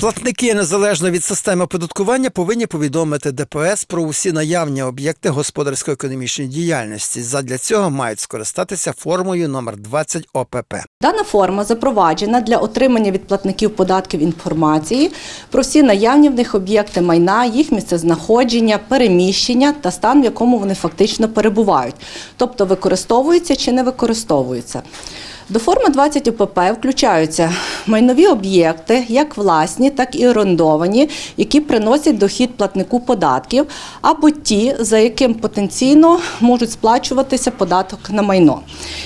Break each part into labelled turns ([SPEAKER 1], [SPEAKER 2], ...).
[SPEAKER 1] Платники незалежно від системи оподаткування повинні повідомити ДПС про усі наявні об'єкти господарсько-економічної діяльності. Задля цього мають скористатися формою номер 20 ОПП.
[SPEAKER 2] Дана форма запроваджена для отримання від платників податків інформації про всі наявні в них об'єкти майна, їх місцезнаходження, переміщення та стан, в якому вони фактично перебувають, тобто використовуються чи не використовуються. До форми 20 ОПП включаються майнові об'єкти, як власні, так і орендовані, які приносять дохід платнику податків, або ті, за яким потенційно можуть сплачуватися податок на майно.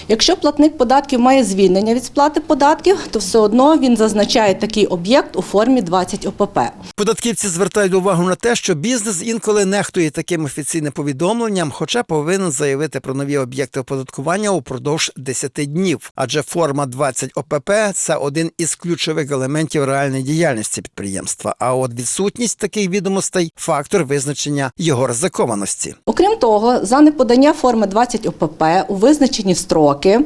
[SPEAKER 2] Якщо платник податків має звільнення від сплати податків, то все одно він зазначає такий об'єкт у формі 20 ОПП.
[SPEAKER 1] Податківці звертають увагу на те, що бізнес інколи нехтує таким офіційним повідомленням, хоча повинен заявити про нові об'єкти оподаткування упродовж 10 днів. Адже форма 20 ОПП це один із ключових елементів реальної діяльності підприємства. А от відсутність таких відомостей фактор визначення його ризикованості.
[SPEAKER 2] Окрім того, за неподання форми 20 ОПП у визначені строки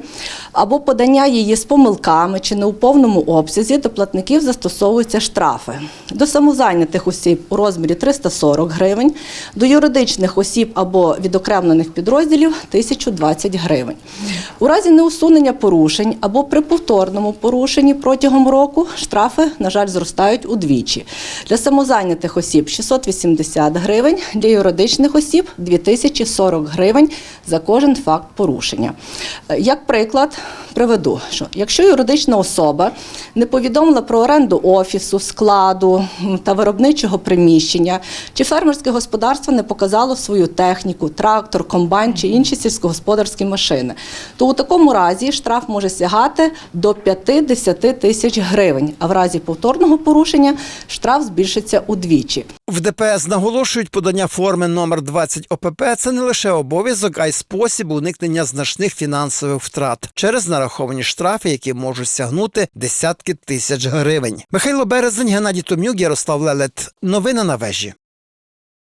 [SPEAKER 2] або подання її з помилками чи не у повному обсязі до платників застосовуються штрафи. До самозайнятих осіб у розмірі 340 гривень, до юридичних осіб або відокремлених підрозділів 1020 гривень. У разі неусунення порушень або при повторному порушенні протягом року штрафи, на жаль, зростають удвічі. Для самозайнятих осіб 680 гривень, для юридичних осіб 2040 гривень за кожен факт порушення. Е, Як приклад приведу, що якщо юридична особа не повідомила про оренду офісу, складу та виробничого приміщення, чи фермерське господарство не показало свою техніку, трактор, комбайн чи інші сільськогосподарські машини, то у такому разі штраф може сягати до 50 тисяч гривень, а в разі повторного порушення штраф збільшиться удвічі.
[SPEAKER 1] В ДПС наголошують, подання форми номер 20 ОПП це не лише обов'язок, а й спосіб уникнення значних фінансових втрат через нараховані штрафи, які можуть сягнути десятки тисяч гривень. Михайло Березень, Геннадій Томюк, Ярослав Лелет. Новини на вежі.